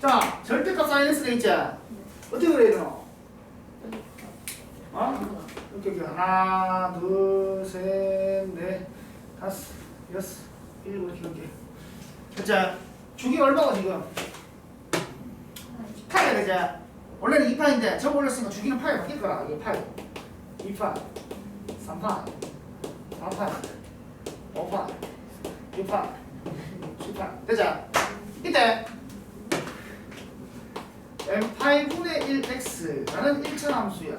자, 절대값 사인 돼 있지? 어떻게 그려야 되노? 어? 이렇게, 이렇게. 하나, 둘, 셋, 넷, 다섯, 여섯, 일곱, 이렇게, 이렇게. 자, 주기 얼마고 지금? 파이가 되자. 원래는 2파인데 저거 올렸으니까 주기는 파이 바뀔 거라. 이게 파이. 2파, 3파, 4파, 5파, 6파, 7파. 되자. 이때 m8 분의 1x라는 1차 함수야.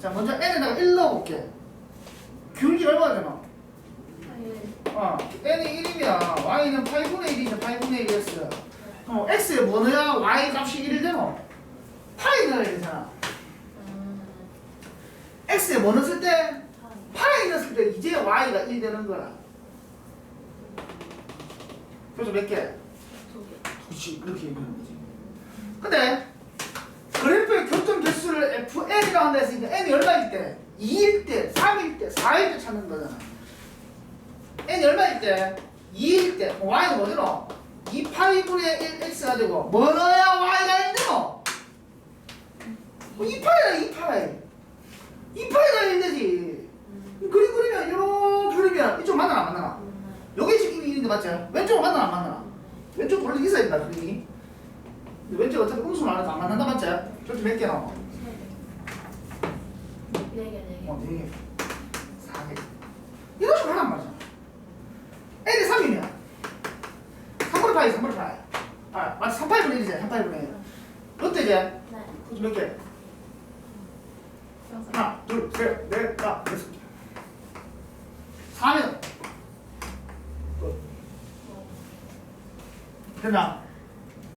자, 먼저 n에다가 1 넣어볼게. 귤기 얼마나 되나? 어, n이 1이면 y는 8분의 1이죠. 8분의 1x. 어, x에 뭐 넣어야 y 값이 1이 되노? 파이 넣어야 되잖아. x에 뭐 넣었을 때? 파이 넣었을 때 이제 y가 1 되는 거라. 그래서 몇 개? 그렇지, 그렇게 얘기하는 거지. 근데 그래프의 교점 개수를 FN이라고 한다 했으니까 n이 얼마일 때? 2일 때, 3일 때, 4일 때 찾는 거잖아. n이 얼마일 때? 2일 때. y는 뭐더노? 2파이분의 1x가 되고 뭐 넣어야 y가 1 되노? 2파이야 2파이. 2파이가 1 되지. 그림 그리면 이렇게 그리면 이쪽 만나나 안 만나나? 여기 지금 1인데 맞죠? 왼쪽으로 만나나 안 만나나? 왼쪽 원래 있어야 된다 그림이. 왼쪽 어차피 안 해도 안 만난다 맞지? 저쪽 몇개 나와? 어, 네 개. 4개. 이런 식으로 하란 말이야. n이 3이면 3분의 파이 3분의 파이. 아, 맞지? 3파이 분의 1이지 3파이 분의 1. 어때 이제? 그몇 개? 하나, 둘, 셋, 넷, 다섯, 여섯 개. 4면 끝. 됐나?